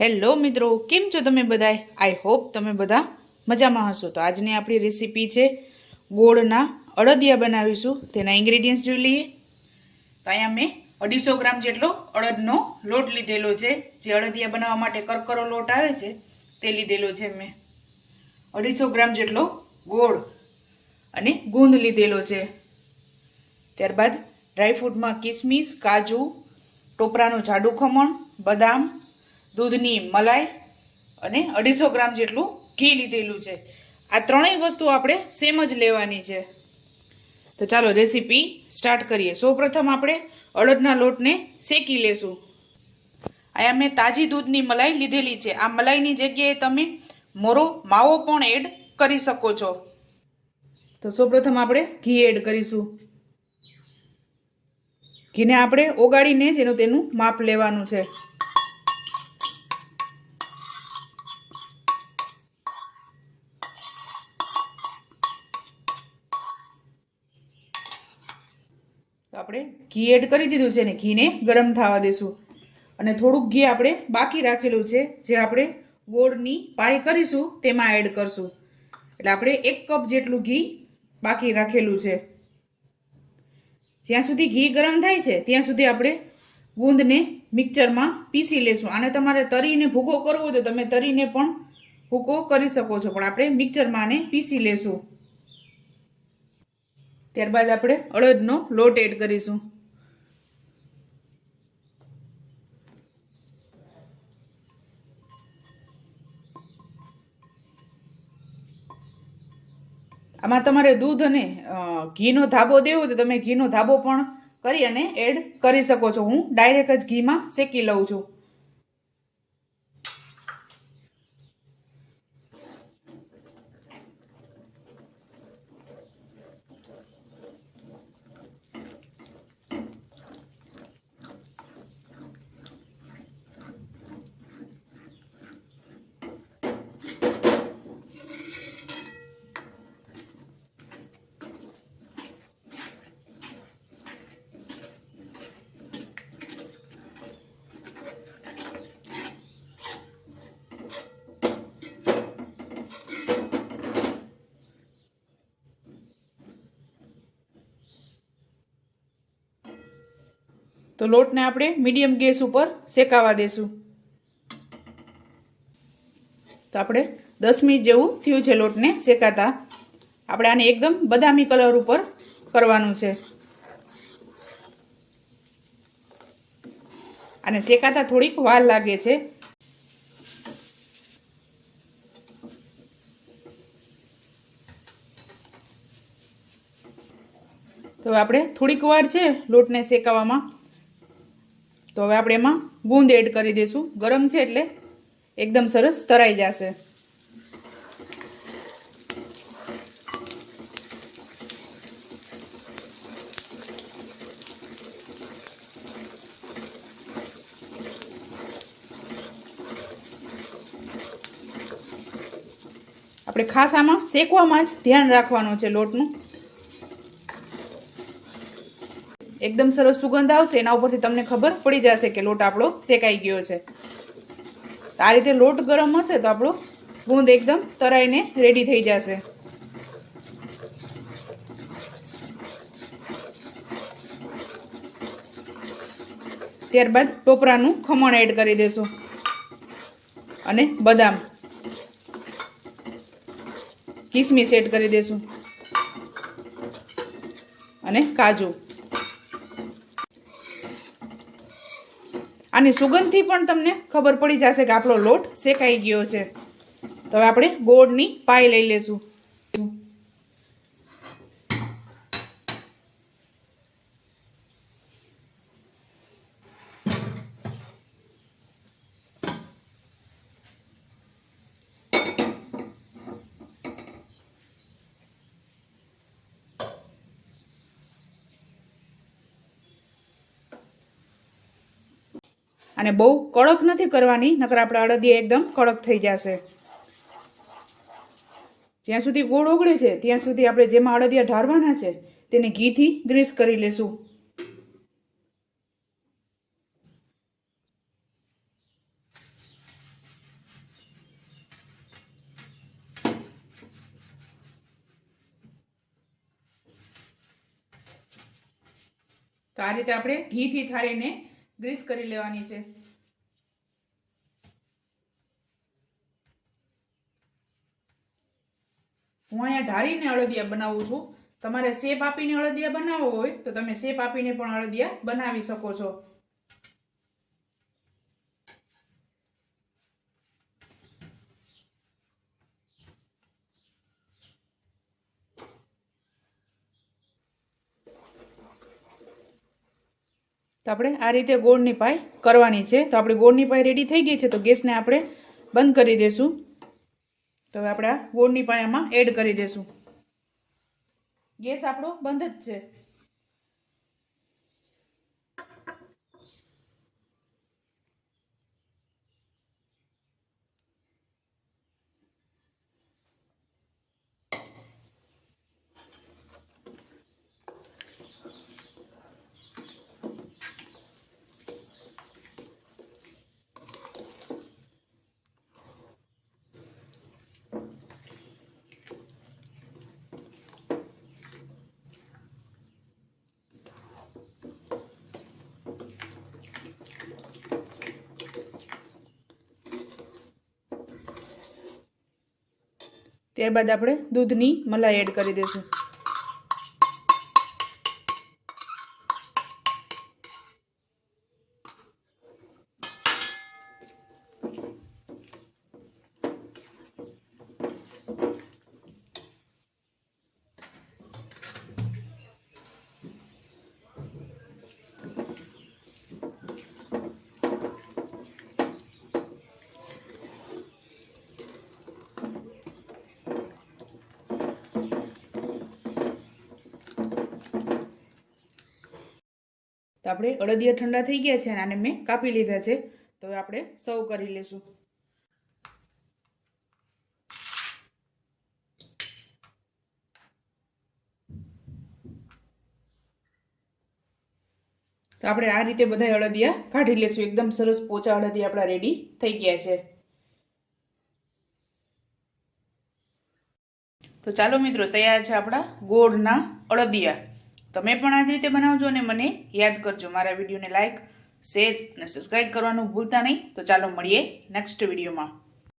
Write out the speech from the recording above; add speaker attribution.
Speaker 1: Hello મિત્રો, કેમ છો તમે બધાએ આઈ હોપ તમે બધા મજામાં હશો. તો આજની આપણી રેસીપી છે ગોળના અડદિયા બનાવીશું. તેના ઇન્ગ્રેડિયન્ટ્સ જોઈ લઈએ. તો અહીંયા મેં અઢીસો ગ્રામ જેટલો અડદનો લોટ લીધેલો છે. જે અડદિયા બનાવવા માટે કરકરો લોટ આવે છે, તે લીધેલો છે મેં. અઢીસો ગ્રામ જેટલો ગોળ અને ગુંદ લીધેલો છે. ત્યારબાદ ડ્રાયફ્રૂટમાં કિસમિસ, કાજુ, ટોપરાનું જાડું ખમણ, બદામ દૂધની મલાઈ અને અઢીસો ગ્રામ જેટલું ઘી લીધેલું છે. આ ત્રણેય વસ્તુ આપણે સેમ જ લેવાની છે. તો ચાલો રેસીપી સ્ટાર્ટ કરીએ. સૌપ્રથમ આપણે અડદના લોટને શેકી લેશું. અહીંયા મેં તાજી દૂધની મલાઈ લીધેલી છે. આ મલાઈની જગ્યાએ તમે મોરો, માવો પણ એડ કરી શકો છો. તો સૌપ્રથમ આપણે ઘી એડ કરીશું. ઘીને આપણે ઓગાળીને જ એનું તેનું માપ લેવાનું છે. આપણે ઘી એડ કરી દીધું છે ને, ઘીને ગરમ થવા દઈશું અને થોડુંક ઘી આપણે બાકી રાખેલું છે, જે આપણે ગોળની પાય કરીશું, તેમાં એડ કરશું. એટલે આપણે એક કપ જેટલું ઘી બાકી રાખેલું છે. જ્યાં સુધી ઘી ગરમ થાય છે, ત્યાં સુધી આપણે ગુંદને મિક્સરમાં પીસી લેશું. આને તમારે તરીને ભૂકો કરવો તો તમે તરીને પણ ભૂકો કરી શકો છો, પણ આપણે મિક્સરમાં આને પીસી લેશું. ત્યારબાદ આપણે અડદનો લોટ એડ કરીશું. આમાં તમારે દૂધ અને ઘીનો ધાબો દેવો તો તમે ઘીનો ધાબો પણ કરી અને એડ કરી શકો છો. હું ડાયરેક્ટ જ ઘીમાં શેકી લઉં છું. તો લોટને આપણે મીડિયમ ગેસ ઉપર શેકાવા દેશું. તો આપણે દસ મિનિટ જેવું થયું છે લોટને શેકાતા. આપણે આને એકદમ બદામી કલર ઉપર કરવાનું છે. અને શેકાતા થોડીક વાર લાગે છે. તો આપણે થોડીક વાર છે લોટને શેકાવામાં. તો હવે આપણે એમાં ગુંદ એડ કરી દઈશું. ગરમ છે એટલે એકદમ સરસ તરાઈ જશે. આપણે ખાસ આમાં શેકવામાં જ ધ્યાન રાખવાનું છે લોટનું. એકદમ સરસ સુગંધ આવશે, એના ઉપરથી તમને ખબર પડી જશે કે લોટ આપણો શેકાઈ ગયો છે. આ રીતે લોટ ગરમ હશે તો આપણો ગુંદ એકદમ તરાઈને રેડી થઈ જશે. ત્યારબાદ ટોપરાનું ખમણ એડ કરી દેશું. અને બદામ. કિસમિસ એડ કરી દેશું. અને કાજુ. આની સુગંધથી પણ તમને ખબર પડી જશે કે આપણો લોટ શેકાઈ ગયો છે. તો હવે આપણે ગોળની પાઈ લઈ લેશું. અને બહુ કડક નથી કરવાની, નકર આપણે અડદિયા એકદમ કડક થઈ જશે. જ્યાં સુધી ગોળ ઓગળે છે, ત્યાં સુધી આપણે જેમાં અડદિયા ઢારવાના છે, તેને ઘીથી ગ્રીસ કરી લેશું. તો આ રીતે આપણે ઘીથી થાળીને ગ્રીસ કરી લેવાની છે. હું અહીંયા ઢારીને અળદિયા બનાવું છું. તમારે શેપ આપીને અળદિયા બનાવવો હોય તો તમે શેપ આપીને પણ અળદિયા બનાવી શકો છો. તો આપણે આ રીતે ગોળની પાય કરવાની છે. તો આપણી ગોળની પાય રેડી થઈ ગઈ છે, તો ગેસને આપણે બંધ કરી દઈશું તો આપણે આ ગોળની પાય આમાં એડ કરી દઈશું ગેસ આપણો બંધ જ છે. ત્યારબાદ આપણે દૂધની મલાઈ એડ કરી દઈશું. તો આપણે અડદિયા ઠંડા થઈ ગયા છે અને આને મેં કાપી લીધા છે. તો હવે આપણે સર્વ કરી લઈશું તો આપણે આ રીતે બધા અડદિયા કાઢી લઈશું એકદમ સરસ પોચા અડદિયા આપણા રેડી થઈ ગયા છે. તો ચાલો મિત્રો, તૈયાર છે આપણા ગોળના અડદિયા. તમે પણ આ જ રીતે બનાવજો અને મને યાદ કરજો. મારા વિડીયોને લાઇક શેર અને સબસ્ક્રાઈબ કરવાનું ભૂલતા નહીં. તો ચાલો મળીએ નેક્સ્ટ વિડીયોમાં.